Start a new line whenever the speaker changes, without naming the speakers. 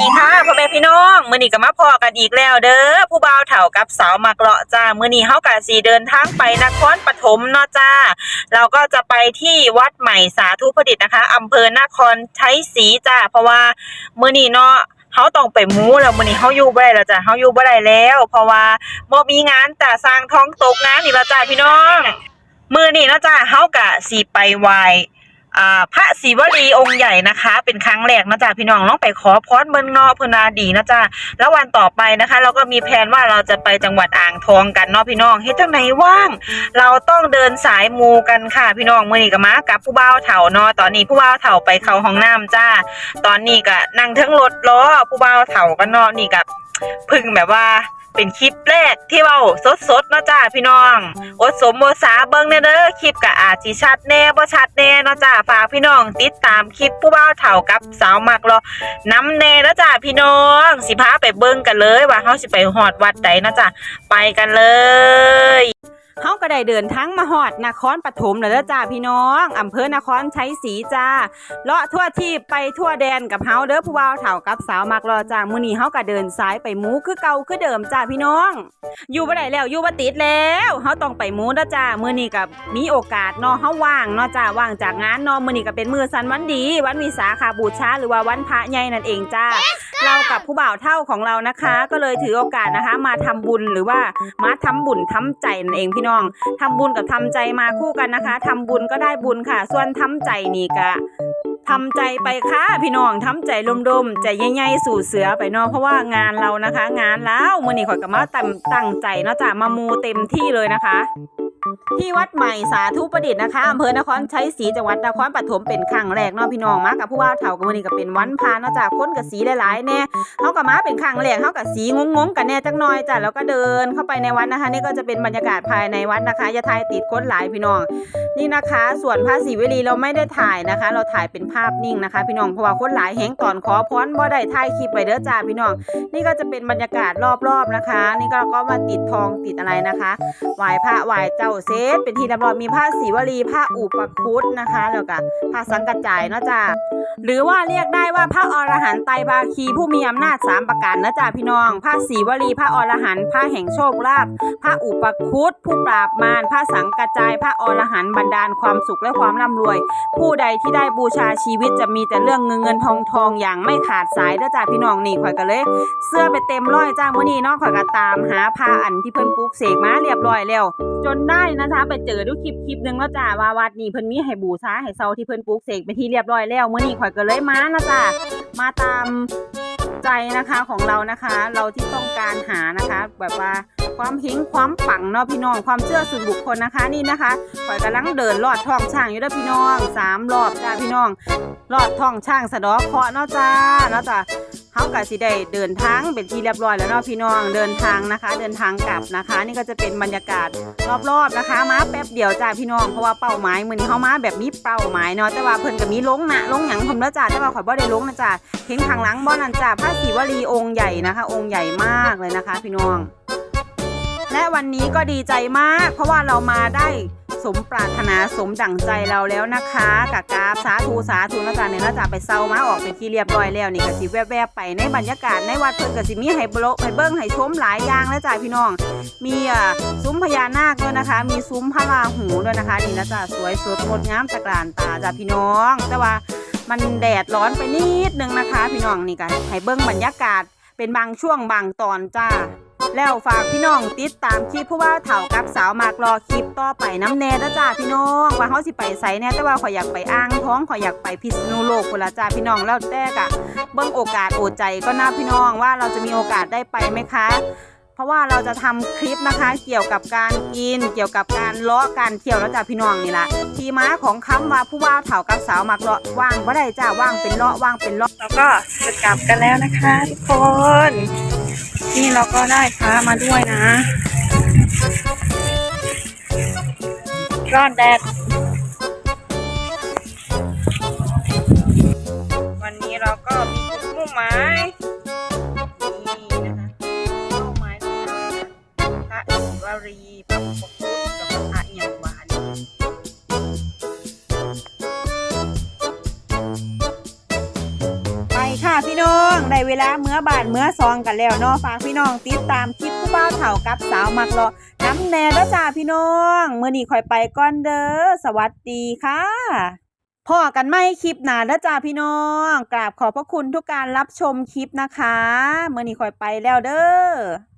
ดีค่ะพ่อแม่พี่น้องมื้อนี้ก็มาพอกันอีกแล้วเด้อผู้บ่าวเฒ่ากับสาวมักเลาะจ้ามื้อนี้เฮาก็สิเดินทางไปนครปฐมเนาะจ้า เราก็จะไปที่วัดใหม่สาธุประดิษฐ์นะคะอำเภอนครชัยศรีจ้า เพราะว่ามื้อนี้เนาะเฮาต้องไปมูแล้วมื้อนี้เฮาอยู่บ่ได้แล้วจ้ะเฮาอยู่บ่ได้แล้ว เพราะว่าบ่มีงานจ้ะสร้างท้องตกงานนี่ล้วจ้าพี่น้องมื้อนี้เนาะจ้าเฮาก็สิไปไหว อ่าพระศิวลีองค์ใหญ่นะคะ เป็นครั้งแรกนะจ๊ะพี่น้องลองไปขอพรเบิ่งนาะเพิ่นาดีนะจ๊ะแล้ววันต่อไปนะคะ เราก็มีแผนว่าเราจะไปจังหวัดอ่างทองกันเนาะพี่น้องเฮ็ดจังไหนว่าง เราต้องเดินสายมูกันค่ะพี่น้องเมื้อนี้ก็มากับผู้บ่าวเฒ่าเนาะตอนนี้ผู้บ่าวเฒ่าไปเข้าห้องน้ำจ้า ตอนนี้ก็นั่งทั้งรถล้อผู้บ่าวเฒ่ากันเนาะนี่ก็เพึ่งแบบว่า เป็นคลิปแรกที่เว้าสดๆเนาะจ้าพี่น้องอดสมโมสาเบิ้งเน่เด้อคลิปก็อาจีชัดแน่บ่ชัดแน่เนาะจ้าฝากพี่น้องติดตามคลิปผู้บ่าวเถ่ากับสาวมักรอน้ำแน่แล้วจ้าพี่น้อง สิพาไปเบิ้งกันเลยว่าเขาสิไปฮอดวัดใดเนาะจ้าไปกันเลย เฮาก็ได้เดินทางมาฮอดนครปฐมแล้วเด้อจ้าพี่น้องอำเภอนครชัยศรีจ้าเลาะทั่วที่ไปทั่วแดนกับเฮาเด้อผู้บ่าวเฒ่ากับสาวมักรอจ้ามื้อนี้เฮาก็เดินสายไปหมูคือเก่าคือเดิมจ้าพี่น้อง อยู่บ่ได้แล้วอยู่บ่ติดแล้วเฮาต้องไปหมูนะจ้ามื้อนี้ก็มีโอกาสเนาะเฮาว่างเนาะจ้าว่างจากงานเนาะมื้อนี้ก็เป็นมื้อสันวันดี วันวิสาขาบูชาหรือว่าวันพระใหญ่นั่นเองจ้าเรากับผู้บ่าวเท่าของเรานะคะ ก็เลยถือโอกาสนะคะ มาทำบุญหรือว่ามาทำบุญทำใจนั่นเองพี่ี่น้องทำบุญกับทำใจมาคู่กันนะคะทำบุญก็ได้บุญค่ะ ส่วนทำใจนี่กะทำใจไปค่ะพี่น้องทำใจลมๆใจใหญ่ๆสู่เสือไปเนาะเพราะว่างานเรานะคะ งานแล้วมื่อนี้ข่อยก็มาตั้งตั้งใจเนาะจ้ะมามูเต็มที่เลยนะคะ ที่วัดใหม่สาธุประดิษฐ์นะคะอำเภอนครชัยศรีจังหวัดนครปฐมเป็นครั้งแรกเนาะพี่น้องมากับผู้ว่าเฒ่ากับมือนี้ก็เป็นวันพาเนาะจ้ะคนกับสีหลายๆแน่เฮากับมาเป็นครั้งแรกเฮากับสีงงๆกันแน่จักหน่อยจ้ะแล้วก็เดินเข้าไปในวัดนะคะ นี่ก็จะเป็นบรรยากาศภายในวัดนะคะอย่าถ่ายติดคนหลายพี่น้อง นี่นะคะ ส่วนพระศรีวลีเราไม่ได้ถ่ายนะคะ เราถ่ายเป็นภาพนิ่งนะคะ พี่น้องเพราะว่าคนหลายแหงตอนขอพรบ่ได้ถ่ายคลิปไว้เด้อจ้าพี่น้อง นี่ก็จะเป็นบรรยากาศรอบๆนะคะ นี่ก็เราก็มาติดทองติดอะไรนะคะไหว้พระไหว้เจ้าเซตเป็นทีเรียบร้อยมีผ้าศรีวลีผ้าอุปคุตนะคะ แล้วก็ผ้าสังกัจจายเนาะจ้าหรือว่าเรียกได้ว่าพระอรหันต์ไตรภาคีผู้มีอำนาจสามประการนะจ้าพี่น้อง ผ้าศรีวลีพระอรหันต์ผ้าแห่งโชคลาภพระอุปคุตผู้ปราบมารผ้าสังกัจจายพระอรหันต์บันดาลความสุขและความร่ำรวย ผู้ใดที่ได้บูชาชีวิตจะมีแต่เรื่องเงินเงินทองทองอย่างไม่ขาดสายเด้อจ้าพี่น้องนี่ข่อยก็เลย เสื้อไปเต็มร้อยจ้ามื้อนี้เนาะข่อยก็ตามหาผ้าอันที่เพิ่นปลูกเสกมาเรียบร้อยแล้ว จนได้นะคะไปเจอดูคลิปคลิปหนึงแล้วจ้าว่าวัดนี้เพิ่นมีให้บูชาให้เซาที่เพิ่นปลูกเสกเป็นที่เรียบร้อยแล้วเมื้อนี้ข่อยก็เลยมานะจ้ามาตามใจนะคะของเรานะคะ เราที่ต้องการหานะคะ แบบว่าความเฮงความปังเนาะพี่น้องความเชื่อส่วนบุคคลนะคะนี่นะคะข่อยกำลังเดินลอดท้องช้างอยู่ด้อพี่น้องสามรอบจ้าพี่น้องลอดท้องช้างสะดอเคาะเนาะจ้าเนาะจ้า เฮาก็สิได้เดินทางเป็นที่เรียบร้อยแล้วเนาะพี่น้องเดินทางนะคะ เดินทางกลับนะคะ นี่ก็จะเป็นบรรยากาศรอบๆนะคะ มาแป๊บเดียวจ้าพี่น้องเพราะว่าเป้าหมายมือนี้เฮามาแบบมีเป้าหมายเนาะแต่ว่าเพิ่นก็มีลงนะลงหยังผมแล้วจ้าแต่ว่าข่อยบ่ได้ลงนะจ้าเห็นข้างหลังบ่นั่นจ้าพระศิวลีองค์ใหญ่นะคะ องค์ใหญ่มากเลยนะคะ พี่น้อง และวันนี้ก็ดีใจมาก เพราะว่าเรามาได้ สมปรารถนาสมดั่งใจเราแล้วนะคะกะกาบสาธุสาธุนะจ๊ะเนี่ยนะจ๊ะไปเซามาออกเป็นที่เรียบร้อยแล้วนี่ก็สิแวบๆไปในบรรยากาศในวัดเพิ่นก็สิมีให้โบลให้เบิ้งให้ชมหลายอย่างแล้วจ้ะพี่น้อง มีอ่าซุ้มพญานาคด้วยนะคะ มีซุ้มพระราหูด้วยนะคะนี่นะจ๊ะสวยสดงดงามตะกรานตาจ้ะพี่น้อง แต่ว่ามันแดดร้อนไปนิดนึงนะคะ พี่น้องนี่ก็ให้เบิ้งบรรยากาศเป็นบางช่วงบางตอนจ้า แล้วฝากพี่น้องติดตามคลิปผู้ว่าเถ่ากับสาวมากรอคลิปต่อไปน้ำแน่นะจ้าพี่น้องว่าเขาสิไปใส่แน่แต่ว่าขอยอยากไปอ้างท้องขอยอยากไปพิษณุโลกคนละจ้าพี่น้องแล้วแต่กะเบิ่งโอกาสโอดใจก็น่าพี่น้องว่าเราจะมีโอกาสได้ไปไหมคะ เพราะว่าเราจะทำคลิปนะคะเกี่ยวกับการกิน เกี่ยวกับการเลาะการเที่ยวแล้วจ้าพี่น้องนี่ละทีม้าของคำว่าผู้ว่าเถ่ากับสาวมากรอว่างบ่ได้จ้าว่างเป็นเลาะว่างเป็นเลาะแล้วก็จะกลับกันแล้วนะคะทุกคน นี่เราก็ได้พามาด้วยนะ ร้อนแดด วันนี้เราก็มีจุดมุ่งหมายนี่นะคะเป้าหมายของเราพระศิวรีพระปคุตกั ค่ะพี่น้องได้เวลาเมื่อบานเมื่อซองกันแล้วเนาะฝากพี่น้องติดตามคลิปผู้บ้าวเถ่ากับสาวมักเลน้ำแน่แล้วจ้าพี่น้องเมื่อนี้คอยไปก่อนเด้อสวัสดีค่ะพ่อกันไม่คลิปหนาแล้วจ้าพี่น้องกราบขอบพระคุณทุกการรับชมคลิปนะคะเมื่อนี้คอยไปแล้วเด้อ